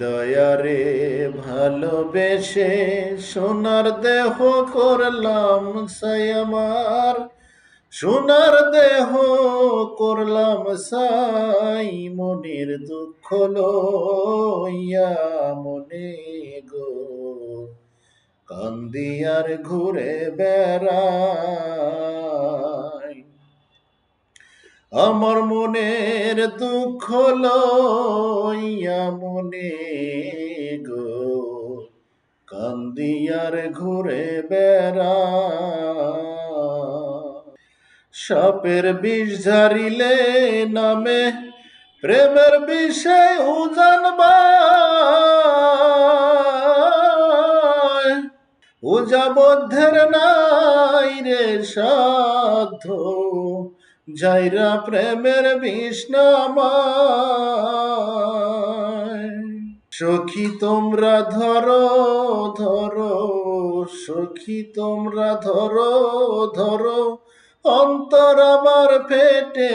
দয়ারে ভালোবেসে সোনার দেহ করলাম সাই আমার সোনার দেহ করলাম সাই মনের দুঃখ লইয়া মনে গো। কান্দিয়ার ঘুরে বেড়াই। আমার মনের দুঃখ লইয়া কান্দিয়ার ঘুরে বেড়া। সাপের বিষ ঝারিলে নামে প্রেমের বিষয় উজানবা উজাবদ্ধের নাই রে সাধ্য, যাইরা প্রেমের বিষ্ণামায় সখী তোমরা ধরো ধরো, সখী তোমরা ধরো ধরো। অন্তর আমার ফেটে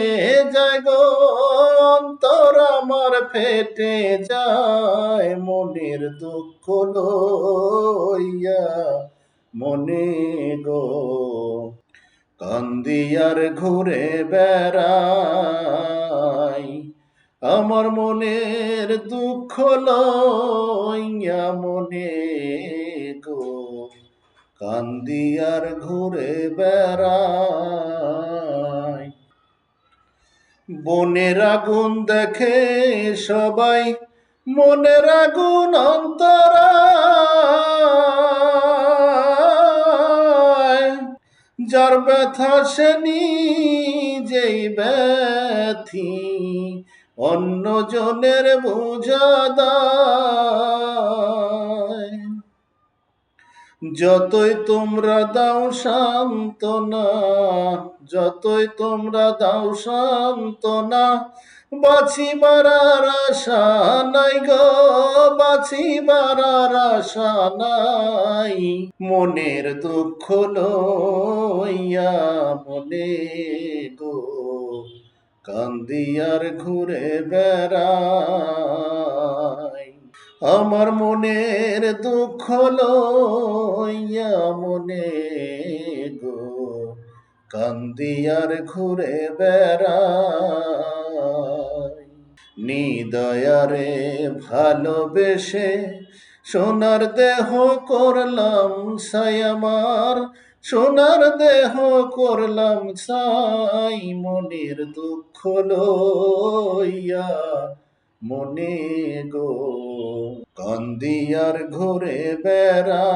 যায় গো, অন্তর আমার ফেটে যায় মনের দুঃখ লইয়া। মনে গো কান্দিয়ার ঘুরে বেড়াই আমার মনের দুঃখ লইয়া মনে গো কান্দিয়ার ঘুরে বেড়াই। বনের আগুন দেখে সবাই মনের আগুন অন্তরায় যার ব্যথা সে নিজেই ব্যথি অন্য জনের বোঝাদায় যতই তোমরা দাও সান্ত্বনা, যতই তোমরা দাও সান্ত্বনা বাঁচিবার আর আশা নাই গো, বাছি আর আশা নাই। মনের দুঃখ লইয়া মনে গো। কান্দিয়ার ঘুরে বেড়াই। আমার মনের দুঃখ লইয়া মনে গো, কান্দিয়ার ঘুরে বেড়াই। নিদয়ারে ভালোবেসে সোনার দেহ করলাম সাই আমার সোনার দেহ করলাম সাই মনের দুঃখ লইয়া মনে গো কান্দিয়ার ঘরে বেড়া